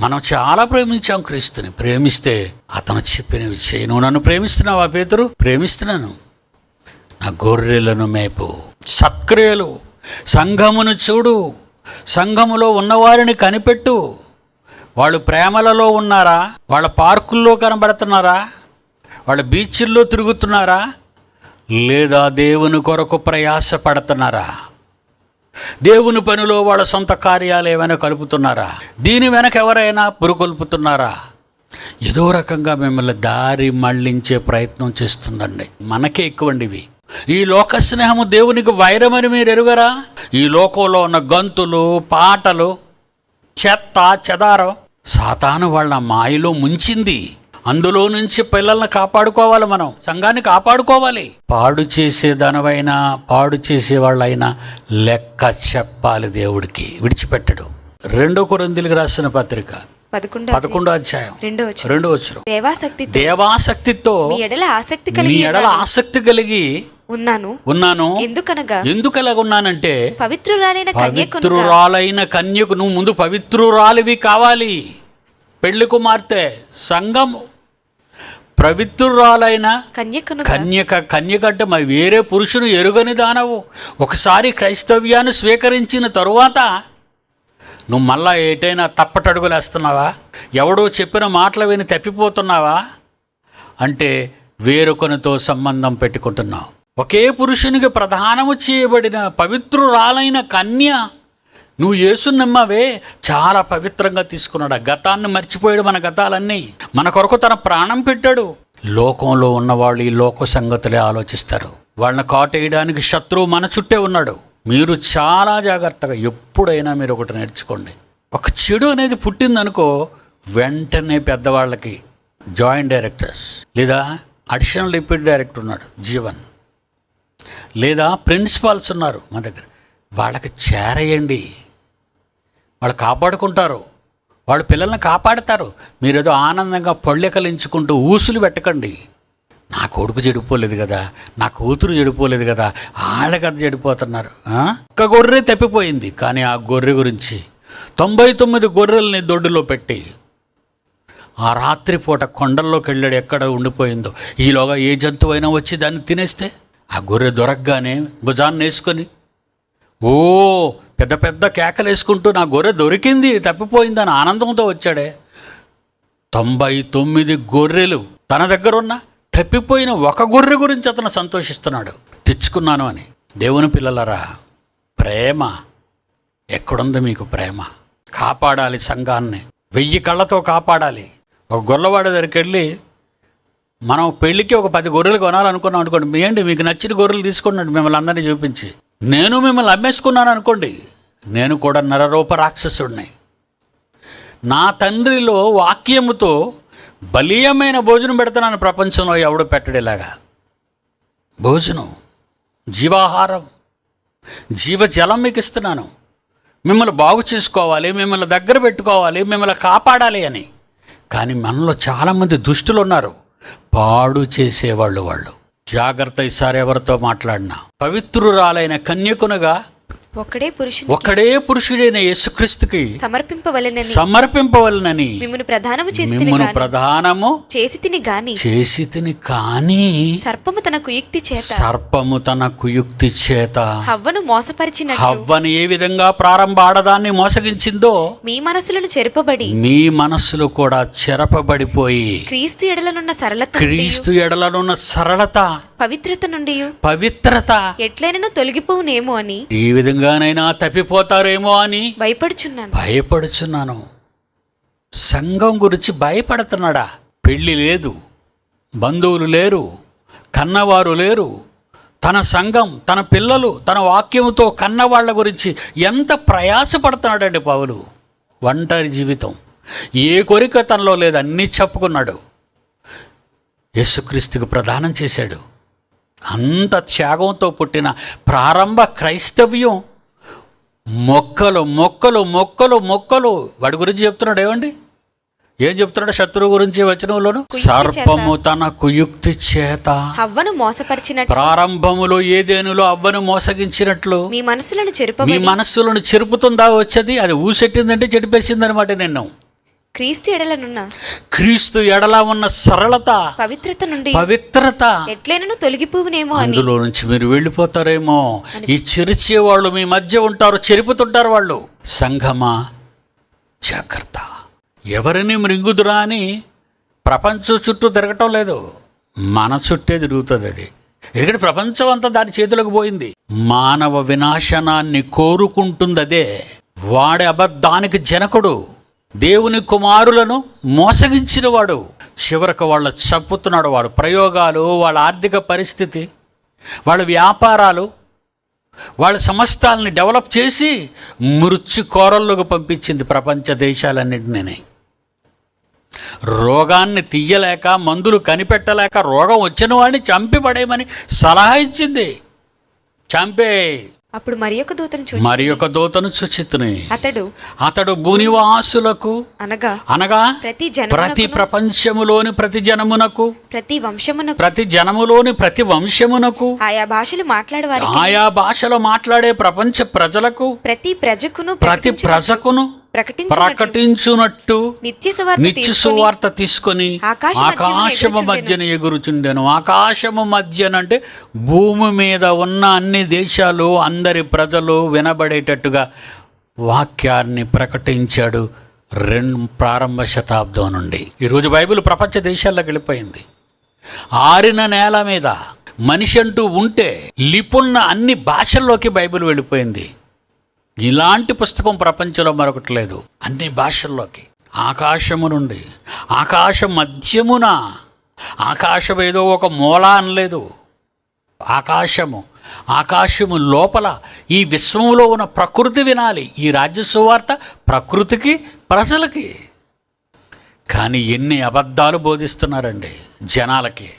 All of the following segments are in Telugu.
మనం చాలా ప్రేమించాం క్రీస్తుని. ప్రేమిస్తే అతను చెప్పినవి చేయను. నన్ను ప్రేమిస్తున్నావా పేతురు? ప్రేమిస్తున్నాను. నా గొర్రెలను మేపు. సత్క్రియలు. సంఘమును చూడు. సంఘములో ఉన్నవారిని కనిపెట్టు. వాళ్ళు ప్రేమలలో ఉన్నారా? వాళ్ళ పార్కుల్లో కనబడుతున్నారా? వాళ్ళ బీచ్ల్లో తిరుగుతున్నారా? లేదా దేవుని కొరకు ప్రయాస పడుతున్నారా దేవుని పనిలో వాళ్ళ సొంత కార్యాలు ఏమైనా కలుపుతున్నారా? దీని వెనక ఎవరైనా పురుకొల్పుతున్నారా ఏదో రకంగా మిమ్మల్ని దారి మళ్ళించే ప్రయత్నం చేస్తుందండి. మనకే ఎక్కువండి ఇవి ఈ లోక స్నేహము దేవునికి వైరమని మీరు ఎరుగరా ఈ లోకంలో ఉన్న గంతులు పాటలు చెత్త చెదారం సాతాను వాళ్ళ మాయలో ముంచింది. అందులో నుంచి పిల్లల్ని కాపాడుకోవాలి మనం సంఘాన్ని కాపాడుకోవాలి. పాడు చేసే దానవైనా పాడు చేసే వాళ్ళైనా లెక్క చెప్పాలి దేవుడికి విడిచిపెట్టడు. రెండో కొరిందులకు రాసిన పత్రిక పదకొండో అధ్యాయం రెండో దేవాసక్తి దేవాసక్తితో మీ ఎడల ఆసక్తి కలిగి ఎడల ఆసక్తి కలిగి ఉన్నాను. ఉన్నాను. ఎందుకనగా? ఎందుకు అలాగున్నానంటే పవిత్రురాలైన పవిత్రురాలైన కన్యకు నువ్వు ముందు పవిత్రురాలివి కావాలి. పెళ్ళి కుమార్తె సంఘము పవిత్రురాలైన కన్యకును కన్యక కన్యక అంటే మరి వేరే పురుషుని ఎరుగని దానవు. ఒకసారి క్రైస్తవ్యాన్ని స్వీకరించిన తరువాత నువ్వు మళ్ళా ఏటైనా తప్పటడుగులేస్తున్నావా ఎవడో చెప్పిన మాటలు విని తప్పిపోతున్నావా? అంటే వేరొకనితో సంబంధం పెట్టుకుంటున్నావు. ఒకే పురుషునికి ప్రధానము చేయబడిన పవిత్రురాలైన కన్య నువ్వు యేసుని నమ్మవే చాలా పవిత్రంగా తీసుకున్నాడు. ఆ గతాన్ని మర్చిపోయాడు మన గతాలన్నీ. మన కొరకు తన ప్రాణం పెట్టాడు. లోకంలో ఉన్నవాళ్ళు ఈ లోక సంగతులే ఆలోచిస్తారు. వాళ్ళని కాటేయడానికి శత్రువు మన చుట్టే ఉన్నాడు. మీరు చాలా జాగ్రత్తగా ఎప్పుడైనా మీరు ఒకటి నేర్చుకోండి. ఒక చెడు అనేది పుట్టిందనుకో వెంటనే పెద్దవాళ్ళకి జాయింట్ డైరెక్టర్స్ లేదా అడిషనల్ డిప్యూటీ డైరెక్టర్ ఉన్నాడు జీవన్. లేదా ప్రిన్సిపాల్స్ ఉన్నారు మా దగ్గర. వాళ్ళకి చేరేయండి. వాళ్ళు కాపాడుకుంటారు. వాళ్ళు పిల్లల్ని కాపాడతారు. మీరు ఏదో ఆనందంగా పళ్ళెకలించుకుంటూ ఊసులు పెట్టకండి. నా కొడుకు చెడిపోలేదు కదా నా కూతురు చెడిపోలేదు కదా వాళ్ళ కథ చెడిపోతున్నారు ఒక్క గొర్రె తప్పిపోయింది. కానీ ఆ గొర్రె గురించి తొంభై తొమ్మిది గొర్రెల్ని దొడ్డులో పెట్టి ఆ రాత్రిపూట కొండల్లోకి వెళ్ళాడు ఎక్కడ ఉండిపోయిందో. ఈలోగా ఏ జంతువైనా వచ్చి దాన్ని తినేస్తే ఆ గొర్రె దొరకగానే భుజాన్ని వేసుకొని ఓ పెద్ద పెద్ద కేకలు వేసుకుంటూ నా గొర్రె దొరికింది తప్పిపోయిందని ఆనందంతో వచ్చాడే. తొంభై తొమ్మిది గొర్రెలు తన దగ్గర ఉన్న తప్పిపోయిన ఒక గొర్రె గురించి అతను సంతోషిస్తున్నాడు. తెచ్చుకున్నాను అని. దేవుని పిల్లలరా ప్రేమ ఎక్కడుంది మీకు ప్రేమ? కాపాడాలి సంఘాన్ని. వెయ్యి కళ్ళతో కాపాడాలి. ఒక గొర్రెవాడి దగ్గరికి వెళ్ళి మనం పెళ్ళికి ఒక పది గొర్రెలు కొనాలనుకున్నాం అనుకోండి ఏంటి మీకు నచ్చిన గొర్రెలు తీసుకున్నాడు మిమ్మల్ని అందరినీ చూపించి నేను మిమ్మల్ని అమ్మేసుకున్నాను అనుకోండి. నేను కూడా నరరూప రాక్షసుడిని. నా తండ్రిలో వాక్యముతో బలీయమైన భోజనం పెడుతున్నాను ప్రపంచంలో ఎవడు పెట్టడేలాగా. భోజనం జీవాహారం జీవజలం మీకు ఇస్తున్నాను. మిమ్మల్ని బాగు చేసుకోవాలి మిమ్మల్ని దగ్గర పెట్టుకోవాలి మిమ్మల్ని కాపాడాలి అని. కానీ మనలో చాలామంది దుష్టులు ఉన్నారు. పాడు చేసేవాళ్ళు వాళ్ళు. జాగ్రత్త ఈసారి ఎవరితో మాట్లాడినా? పవిత్రురాలైన కన్యకునగా ఒక్కడే పురుషుని ఒకడే పురుషుడైన యేసుక్రీస్తుకి సమర్పింపవలెనని సమర్పింపవలనని మిమ్మను ప్రధానము చేసి మిమ్మను ప్రధానము చేసి తిని గాని చేసి తిని కానీ సర్పము తన కుయుక్తి చేత సర్పము తన కుయుక్తి చేత హవ్వను మోసపరిచినట్లు హవ్వని ఏ విధంగా ప్రారంభ ఆడదాన్ని మోసగించిందో మీ మనసులను చెరుపబడి మీ మనస్సులు కూడా చెరపబడిపోయి క్రీస్తు ఎడలనున్న సరళత క్రీస్తు ఎడలనున్న సరళత పవిత్రత నుండి? పవిత్రత. ఎట్లైనను తొలగిపోవునేమో అని? ఈ విధంగానైనా తప్పిపోతారేమో అని? భయపడుచున్నాను. భయపడుచున్నాను. సంఘం గురించి భయపడుతున్నాడా? పెళ్ళి లేదు. బంధువులు లేరు. కన్నవారు లేరు. తన సంఘం తన పిల్లలు తన వాక్యముతో కన్నవాళ్ళ గురించి ఎంత ప్రయాసపడుతున్నాడండి పౌలు? ఒంటరి జీవితం. ఏ కోరిక తనలో లేదు అన్నీ చెప్పుకున్నాడు. యేసుక్రీస్తుకు ప్రదానం చేశాడు. అంత త్యాగంతో పుట్టిన ప్రారంభ క్రైస్తవ్యం. మొక్కలు మొక్కలు మొక్కలు మొక్కలు. వాడి గురించి చెప్తున్నాడు ఏమండి? ఏం చెప్తున్నాడు శత్రువు గురించి వచనంలోను. సర్పము తన కుయుక్తి చేత. హవ్వను మోసపరిచినట్లు. ప్రారంభములో ఏదేనులో అవ్వను మోసగించినట్లు. మీ మనసులను మీ చెరుపబడి మనస్సులను చెరుపుతుందా వచ్చేది? అది ఊసెట్టిందంటే చెడిపేసింది అనమాట నిన్ను. క్రీస్తు ఎడలనున్న క్రీస్తు ఎడల ఉన్న సరళత పవిత్రత నుండి పవిత్రత ఎట్లైనను తొలగిపోవునేమో అందులో నుంచి మీరు వెళ్ళిపోతారేమో. ఈ చెరిచే వాళ్ళు మీ మధ్య ఉంటారు చెరుపుతుంటారు వాళ్ళు. సంఘమా? జాగ్రత్త. ఎవరిని మృంగుదురా అని ప్రపంచం చుట్టూ తిరగటం లేదు. మన చుట్టే తిరుగుతుంది అది. ఎందుకంటే ప్రపంచం అంతా దాని చేతులకు పోయింది. మానవ వినాశనాన్ని కోరుకుంటుంది అదే వాడి అబద్ధానికి జనకుడు. దేవుని కుమారులను మోసగించిన వాడు చివరకు వాళ్ళు చంపుతున్నాడు వాడు. ప్రయోగాలు వాళ్ళ ఆర్థిక పరిస్థితి వాళ్ళ వ్యాపారాలు వాళ్ళ సమస్తాలని డెవలప్ చేసి మృత్యు కోరల్లోకి పంపించింది ప్రపంచ దేశాలన్నింటినీ. రోగాన్ని తీయలేక మందులు కనిపెట్టలేక రోగం వచ్చిన వాడిని చంపి పడేయమని సలహా ఇచ్చింది. చంపే అప్పుడు మరి ఒక దూతను చూచి మరి ఒక దూతను సుచిత్తుని అతడు అతడు భూనివాసులకు అనగా అనగా ప్రతి ప్రతి జనమునకు ప్రపంచములోని ప్రతి జనమునకు ప్రతి వంశమునకు ప్రతి జనములోని ప్రతి వంశమునకు ఆయా భాషలు మాట్లాడేవారికి ఆయా భాషలో మాట్లాడే ప్రపంచ ప్రజలకు ప్రతి ప్రజకును ప్రతి ప్రజకును ప్రకటించునట్టు నిత్య సువార్త తీసుకొని ఆకాశము. మధ్యన ఎగురుచుండెను. ఆకాశము మధ్యనంటే భూమి మీద ఉన్న అన్ని దేశాలు అందరి ప్రజలు వినబడేటట్టుగా వాక్యాన్ని ప్రకటించాడు రెండు ప్రారంభ శతాబ్దం నుండి. ఈరోజు బైబిల్ ప్రపంచ దేశాల్లోకి వెళ్ళిపోయింది. ఆరిన నేల మీద మనిషి అంటూ ఉంటే లిపున్న అన్ని భాషల్లోకి బైబిల్ వెళ్ళిపోయింది. ఇలాంటి పుస్తకం ప్రపంచంలో మరొకటి లేదు. అన్ని భాషల్లోకి. ఆకాశము నుండి. ఆకాశ మధ్యమున. ఆకాశం ఏదో ఒక మూల అనలేదు. ఆకాశము. ఆకాశము లోపల ఈ విశ్వంలో ఉన్న ప్రకృతి వినాలి. ఈ రాజ్య సువార్త ప్రకృతికి ప్రజలకి. కానీ ఎన్ని అబద్ధాలు బోధిస్తున్నారండి జనాలకి.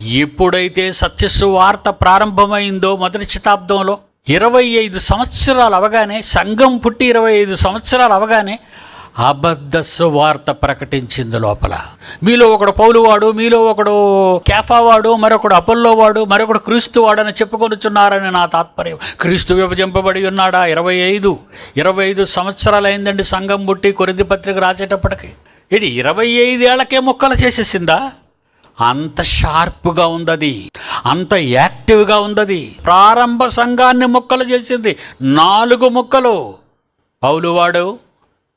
ఎప్పుడైతే సత్యసువార్త ప్రారంభమైందో మొదటి శతాబ్దంలో ఇరవై ఐదు సంవత్సరాలు అవగానే సంఘం పుట్టి ఇరవై ఐదు సంవత్సరాలు అవగానే అబద్ధ సువార్త ప్రకటించింది లోపల. మీలో ఒకడు పౌలువాడు మీలో ఒకడు కేఫావాడు మరొకడు అపోల్లో వాడు మరొకడు క్రీస్తు వాడని అని చెప్పుకొనుచున్నారని నా తాత్పర్యం. క్రీస్తు విభజింపబడి ఉన్నాడా? ఇరవై ఐదు. ఇరవై ఐదు సంవత్సరాలు అయిందండి సంఘం పుట్టి కొరిది పత్రిక రాసేటప్పటికి. ఇది ఇరవై ఐదేళ్ళకే మొక్కలు చేసేసిందా? అంత షార్ప్గా ఉందది. అంత యాక్టివ్గా ఉందది. ప్రారంభ సంఘాన్ని ముక్కలు చేసింది నాలుగు ముక్కలు. పౌలువాడు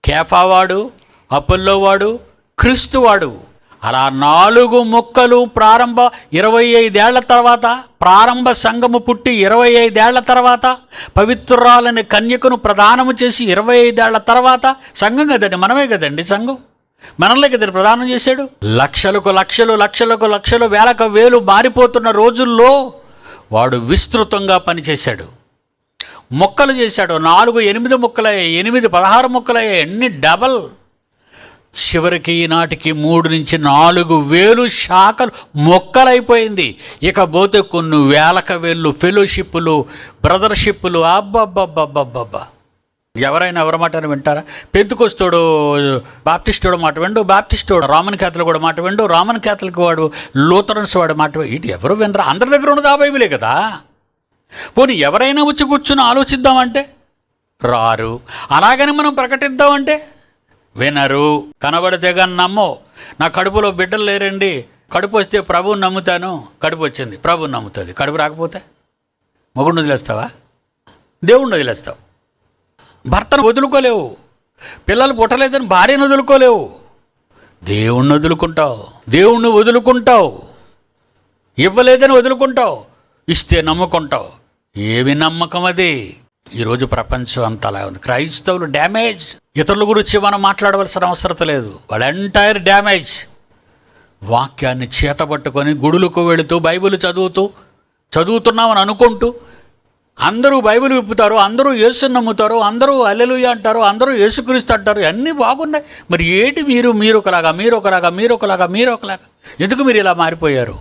కేఫావాడు అపుల్లోవాడు క్రీస్తువాడు అలా నాలుగు ముక్కలు ప్రారంభ ఇరవై ఐదేళ్ళ తర్వాత ప్రారంభ సంఘము పుట్టి ఇరవై ఐదేళ్ళ తర్వాత పవిత్రురాలని కన్యకను ప్రదానము చేసి ఇరవై ఐదేళ్ళ తర్వాత సంఘం కదండి మనమే కదండి సంఘం? మనల్ని ఇద్దరు ప్రదానం చేశాడు. లక్షలకు లక్షలు లక్షలకు లక్షలు వేలకు వేలు మారిపోతున్న రోజుల్లో వాడు విస్తృతంగా పనిచేశాడు. మొక్కలు చేశాడు. నాలుగు ఎనిమిది ముక్కలయ్యాయి ఎనిమిది పదహారు ముక్కలయ్యాయి ఎన్ని డబల్. చివరికి ఈనాటికి మూడు నుంచి నాలుగు వేలు శాఖలు మొక్కలైపోయింది. ఇక పోతే కొన్ని వేలక వేళ్ళు ఫెలోషిప్పులు బ్రదర్షిప్పులు అబ్బబ్బబ్బబ్బబ్బబ్బా. ఎవరైనా ఎవరి మాట వింటారా? పెంతుకొస్తాడు బాప్టిస్టోడు మాట విండు బాప్టిస్టోడు రామన్ క్యాథలిక్ కూడా మాట విండు రామన్ క్యాథలిక్ వాడు లూథరన్స్ వాడు మాట ఇటు ఎవరు వినరా? అందరి దగ్గర ఉన్నది ఆ బైబిలే కదా. పోనీ ఎవరైనా వచ్చి కూర్చుని ఆలోచిద్దామంటే? రారు. అలాగని మనం ప్రకటిద్దామంటే? వినరు. కనబడితే కానీ నమ్మో. నా కడుపులో బిడ్డలు లేరండి. కడుపు వస్తే ప్రభువుని నమ్ముతాను. కడుపు వచ్చింది ప్రభువుని నమ్ముతుంది. కడుపు రాకపోతే? మొగుడిని వదిలేస్తావా? దేవుణ్ణి వదిలేస్తావు. భర్తను వదులుకోలేవు. పిల్లలు పుట్టలేదని భార్యను వదులుకోలేవు. దేవుణ్ణి వదులుకుంటావు. దేవుణ్ణి వదులుకుంటావు. ఇవ్వలేదని వదులుకుంటావు. ఇస్తే నమ్ముకుంటావు. ఏమి నమ్మకం అది? ఈరోజు ప్రపంచం అంతలా అలా ఉంది. క్రైస్తవులు డ్యామేజ్. ఇతరుల గురించి మనం మాట్లాడవలసిన అవసరం లేదు. వాళ్ళ ఎంటైర్ డ్యామేజ్. వాక్యాన్ని చేతబట్టుకొని గుడులకు వెళుతూ బైబిల్ చదువుతూ చదువుతున్నామని అనుకుంటూ అందరూ బైబిల్ విప్పుతారు అందరూ యేసుని నమ్ముతారు అందరూ అల్లెలుయ అంటారు అందరూ యేసుక్రీస్తు అంటారు అన్నీ బాగున్నాయి. మరి ఏంటి మీరు మీరు ఒకలాగా మీరు ఒకలాగా మీరు ఒకలాగా మీరు ఒకలాగా? ఎందుకు మీరు ఇలా మారిపోయారు?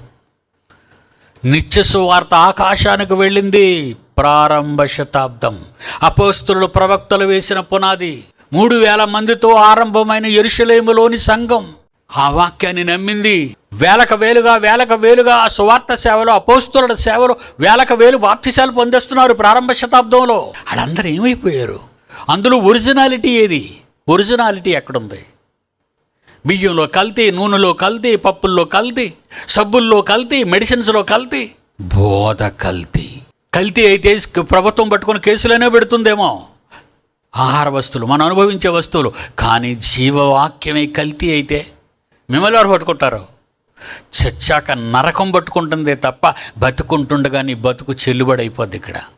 నిత్య సువార్త ఆకాశానికి వెళ్ళింది ప్రారంభ శతాబ్దం. అపోస్తులు ప్రవక్తలు వేసిన పునాది మూడు వేల మందితో ఆరంభమైన ఎరుషలేములోని సంఘం ఆ వాక్యాన్ని నమ్మింది. వేలకు వేలుగా వేలకు వేలుగా ఆ సువార్త సేవలు అపోస్తుల సేవలు వేలకు వేలు బాప్తిశాలు పొందేస్తున్నారు ప్రారంభ శతాబ్దంలో. వాళ్ళందరూ ఏమైపోయారు? అందులో ఒరిజినాలిటీ ఏది? ఒరిజినాలిటీ ఎక్కడుంది? బియ్యంలో కల్తీ నూనెలో కల్తీ పప్పుల్లో కల్తీ సబ్బుల్లో కల్తీ మెడిసిన్స్లో కల్తీ. బోధ కల్తీ. కల్తీ అయితే ప్రభుత్వం పట్టుకుని కేసులనే పెడుతుందేమో. ఆహార వస్తువులు మనం అనుభవించే వస్తువులు. కానీ జీవవాక్యమే కల్తీ అయితే మిమ్మల్ని ఎవరు పట్టుకుంటారు? చచ్చాక నరకం పట్టుకుంటుందే తప్ప బతుకుంటుండగా నీ బతుకు చెల్లుబడి అయిపోద్ది ఇక్కడ.